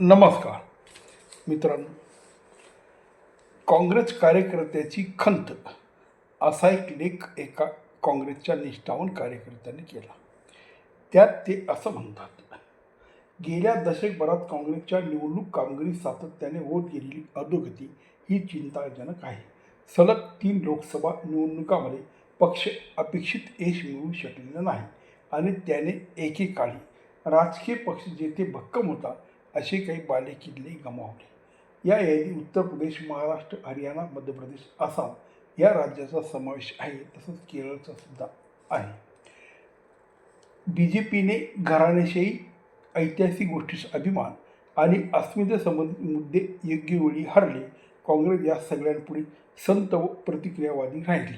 नमस्कार. मित्रांनो काँग्रेस कार्यकर्त्याची खंत असा एक लेख एका काँग्रेसच्या निष्ठावान कार्यकर्त्याने केला. त्यात ते असं म्हणतात गेल्या दशकभरात काँग्रेसच्या निवडणूक कामगिरी सातत्याने होत गेलेली अधोगती ही चिंताजनक आहे. सलग तीन लोकसभा निवडणुकामध्ये पक्ष अपेक्षित यश मिळवू शकलेला नाही आणि त्याने एकेकाळी राजकीय पक्ष जेथे भक्कम होता असे काही बालेकिल्ले गमावले. या यादी उत्तर प्रदेश महाराष्ट्र हरियाणा मध्य प्रदेश आसाम या राज्याचा समावेश आहे तसंच केरळचा सुद्धा आहे. बी जे पीने घराण्याशाही ऐतिहासिक गोष्टीचा अभिमान आणि अस्मितेसंबंधित मुद्दे योग्य वेळी हरले काँग्रेस या सगळ्यांपुढे संत व प्रतिक्रियावादी राहिली.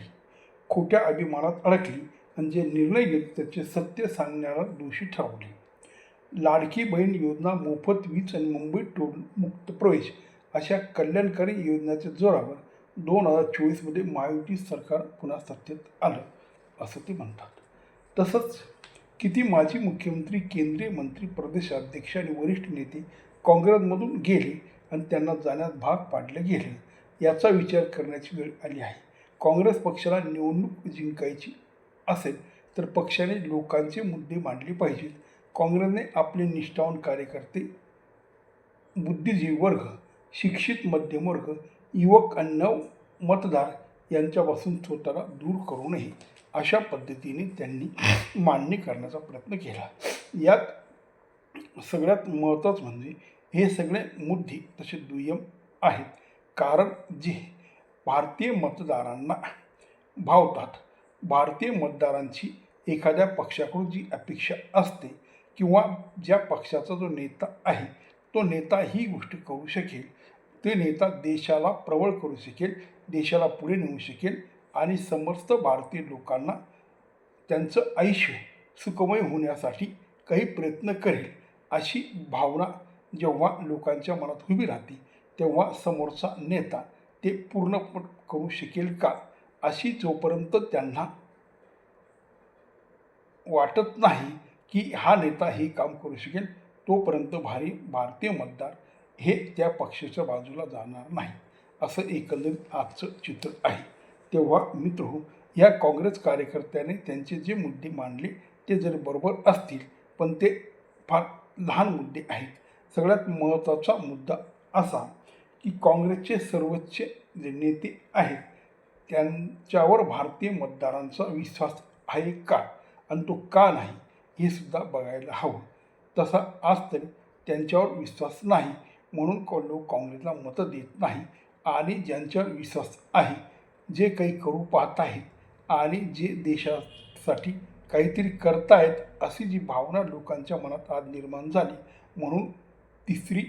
खोट्या अभिमानात अडकली आणि जे निर्णय घेत त्याचे सत्य सांगण्याला दोषी ठरवले. लाडकी बहीण योजना मोफत वीज आणि मुंबई टोल मुक्त प्रवेश अशा कल्याणकारी योजनेच्या जोरावर दोन हजार चोवीसमध्ये महायुती सरकार पुन्हा सत्तेत आलं असं ते म्हणतात. तसंच किती माजी मुख्यमंत्री केंद्रीय मंत्री प्रदेशाध्यक्ष आणि वरिष्ठ नेते काँग्रेसमधून गेले आणि त्यांना जाण्यात भाग पाडले गेले याचा विचार करण्याची वेळ आली आहे. काँग्रेस पक्षाला निवडणूक जिंकायची असेल तर पक्षाने लोकांचे मुद्दे मांडले पाहिजेत काँग्रेसने आपले निष्ठावान कार्यकर्ते बुद्धिजीवी वर्ग शिक्षित मध्यमवर्ग युवक आणि नव मतदार यांच्यापासून स्वतःला दूर करू नये अशा पद्धतीने त्यांनी मान्य करण्याचा प्रयत्न केला. यात सगळ्यात महत्त्वाचं म्हणजे हे सगळे मुद्दे तसे दुय्यम आहेत. कारण जे भारतीय मतदारांना भावतात भारतीय मतदारांची एखाद्या पक्षाकडून जी अपेक्षा असते किंवा ज्या पक्षाचा जो नेता आहे तो नेता ही गोष्ट करू शकेल. ते नेता देशाला प्रबळ करू शकेल देशाला पुढे नेऊ शकेल आणि समस्त भारतीय लोकांना त्यांचं आयुष्य सुखमय होण्यासाठी काही प्रयत्न करेल अशी भावना जेव्हा लोकांच्या मनात उभी राहते तेव्हा समोरचा नेता ते पूर्ण करू शकेल का अशी जोपर्यंत त्यांना वाटत नाही की हा नेता हे काम करू शकेल तोपर्यंत भारी भारतीय मतदार हे त्या पक्षाच्या बाजूला जाणार नाही असं एकंदरीत आजचं चित्र आहे. तेव्हा मित्र हो, या काँग्रेस कार्यकर्त्याने त्यांचे जे मुद्दे मांडले ते जर बरोबर असतील पण ते फार लहान मुद्दे आहेत. सगळ्यात महत्त्वाचा मुद्दा असा की काँग्रेसचे सर्वोच्च जे नेते आहेत त्यांच्यावर भारतीय मतदारांचा विश्वास आहे का? आणि तो का नाही? हे सुद्धा बघायला हवं. तसा आज तरी त्यांच्यावर विश्वास नाही म्हणून को लोक काँग्रेसला मतं देत नाही. आणि ज्यांच्यावर विश्वास आहे जे काही करू पाहत आहेत आणि जे देशासाठी काहीतरी करतायत अशी जी भावना लोकांच्या मनात आज निर्माण झाली. म्हणून तिसरी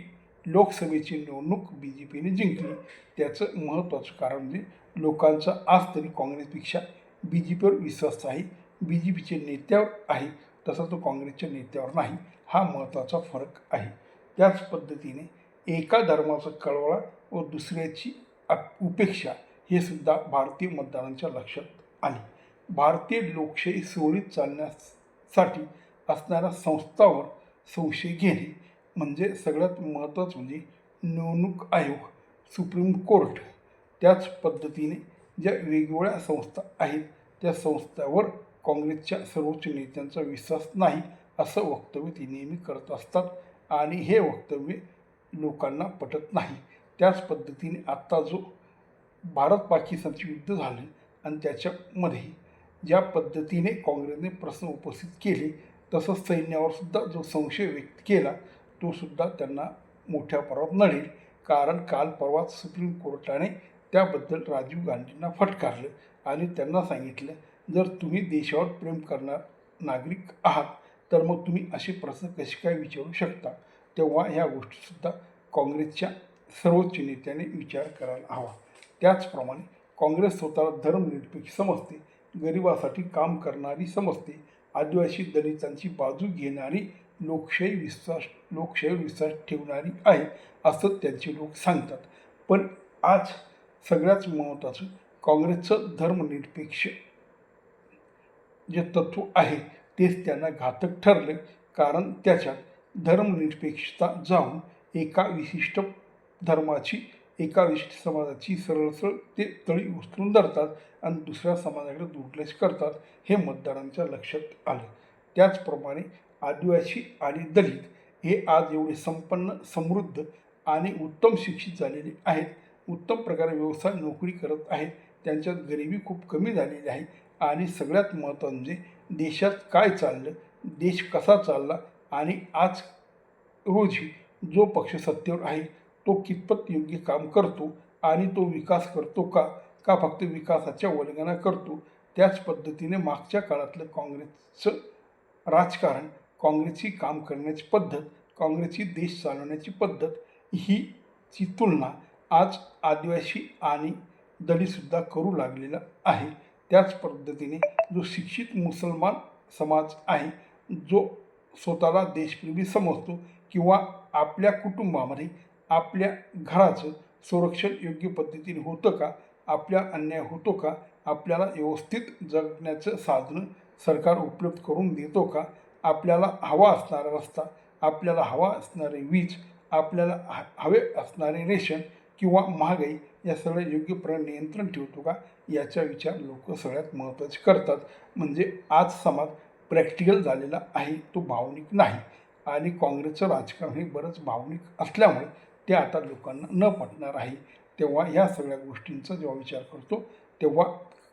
लोकसभेची निवडणूक बी जे पीने जिंकली. त्याचं महत्त्वाचं कारण म्हणजे लोकांचा आज तरी काँग्रेसपेक्षा बी जे पीवर विश्वास आहे. बी जे पीचे नेत्यावर आहे. तसा तो काँग्रेसच्या नेत्यावर नाही हा महत्त्वाचा फरक आहे. त्याच पद्धतीने एका धर्माचा कळवळा व दुसऱ्याची अप उपेक्षा हे सुद्धा भारतीय मतदारांच्या लक्षात आले. भारतीय लोकशाही सुरळीत चालण्यासाठी असणाऱ्या संस्थावर संशय घेणे म्हणजे सगळ्यात महत्त्वाचं म्हणजे निवडणूक आयोग सुप्रीम कोर्ट. त्याच पद्धतीने ज्या वेगवेगळ्या संस्था आहेत त्या संस्थावर काँग्रेसच्या सर्वोच्च नेत्यांचा विश्वास नाही असं वक्तव्य ती नेहमी करत असतात आणि हे वक्तव्य लोकांना पटत नाही. त्याच पद्धतीने आत्ता जो भारत पाकिस्तानचे युद्ध झालं आणि त्याच्यामध्ये ज्या पद्धतीने काँग्रेसने प्रश्न उपस्थित केले तसंच सैन्यावरसुद्धा जो संशय व्यक्त केला तोसुद्धा त्यांना मोठ्या प्रमाणात नडेल. कारण काल परवाच सुप्रीम कोर्टाने त्याबद्दल राजीव गांधींना फटकारलं आणि त्यांना सांगितलं जर तुम्ही देशावर प्रेम करणार नागरिक आहात तर मग तुम्ही असे प्रश्न कसे काय विचारू शकता? तेव्हा ह्या गोष्टीसुद्धा काँग्रेसच्या सर्वोच्च नेत्याने विचार करायला हवा. त्याचप्रमाणे काँग्रेस स्वतःला धर्मनिरपेक्ष समजते गरिबासाठी काम करणारी समजते आदिवासी दलितांची बाजू घेणारी लोकशाही विश्वास लोकशाही विश्वास ठेवणारी आहे असं त्यांचे लोक सांगतात. पण आज सगळ्याच महत्त्वाचं काँग्रेसचं धर्मनिरपेक्ष जे तत्त्व आहे तेच त्यांना घातक ठरले. कारण त्याच्यात धर्मनिरपेक्षता जाऊन एका विशिष्ट धर्माची एका विशिष्ट समाजाची सरळसळ ते तळी उचलून धरतात आणि दुसऱ्या समाजाकडे दुर्लक्ष करतात हे मतदारांच्या लक्षात आलं. त्याचप्रमाणे आदिवासी आणि दलित हे आज एवढे संपन्न समृद्ध आणि उत्तम शिक्षित झालेले आहेत. उत्तम प्रकारे व्यवसाय नोकरी करत आहेत. त्यांच्यात गरिबी खूप कमी झालेली आहे. आणि सगळ्यात महत्त्वाचं म्हणजे देशात काय चाललं देश कसा चालला आणि आज रोजी जो पक्ष सत्तेवर आहे तो कितपत योग्य काम करतो आणि तो विकास करतो का का फक्त विकासाच्या वल्गना करतो त्याच पद्धतीने मागच्या काळातलं काँग्रेसचं राजकारण काँग्रेसची काम करण्याची पद्धत काँग्रेसची देश चालवण्याची पद्धत ही ची तुलना आज आदिवासी आणि दलितसुद्धा करू लागलेला आहे. त्याच पद्धतीने जो शिक्षित मुसलमान समाज आहे जो स्वतःला देशप्रेमी समजतो किंवा आपल्या कुटुंबामध्ये आपल्या घराचं संरक्षण योग्य पद्धतीने होतं का आपल्या अन्याय होतो का आपल्याला व्यवस्थित जगण्याचं साधनं सरकार उपलब्ध करून देतो का आपल्याला हवा असणारा रस्ता आपल्याला हवा असणारे वीज आपल्याला हवे असणारे रेशन किंवा महागाई या सगळं योग्य प्र नियंत्रण ठेवतो का? याचा विचार लोक सगळ्यात महत्त्वाचे करतात. म्हणजे आज समाज प्रॅक्टिकल झालेला आहे तो भावनिक नाही. आणि काँग्रेसचं राजकारण हे बरंच भावनिक असल्यामुळे ते आता लोकांना न पटणार आहे. तेव्हा ह्या सगळ्या गोष्टींचा जेव्हा विचार करतो तेव्हा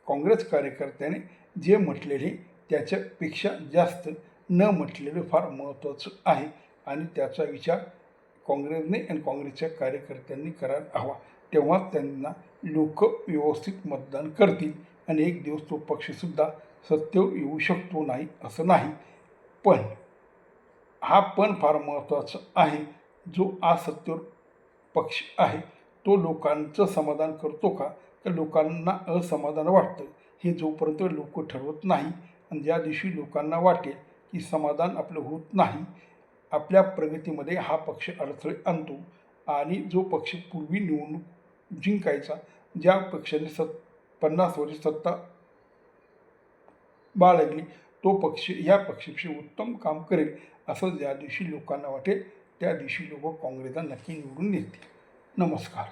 काँग्रेस कार्यकर्त्याने जे म्हटलेले त्याच्यापेक्षा जास्त न म्हटलेलं फार महत्त्वाचं आहे. आणि त्याचा विचार काँग्रेसने आणि काँग्रेसच्या कार्यकर्त्यांनी करायला हवा. तेव्हाच त्यांना लोक व्यवस्थित मतदान करतील आणि एक दिवस तो पक्षसुद्धा सत्य येऊ शकतो नाही असं नाही. पण हा पण फार महत्त्वाचा आहे. जो आज पक्ष आहे तो लोकांचं समाधान करतो का? तर लोकांना असमाधान वाटतं? हे जोपर्यंत लोक ठरवत नाही आणि ज्या दिवशी लोकांना वाटेल की समाधान आपलं होत नाही आपल्या प्रगतीमध्ये हा पक्ष अडथळे आणतो आणि जो पक्ष पूर्वी निवडणूक जिंकायचा ज्या पक्षाने सत् पन्नास वर्ष सत्ता बाळगली तो पक्ष या पक्षापेक्षा उत्तम काम करेल असं ज्या दिवशी लोकांना वाटेल त्या दिवशी लोक काँग्रेसला नक्की निवडून येतील. नमस्कार.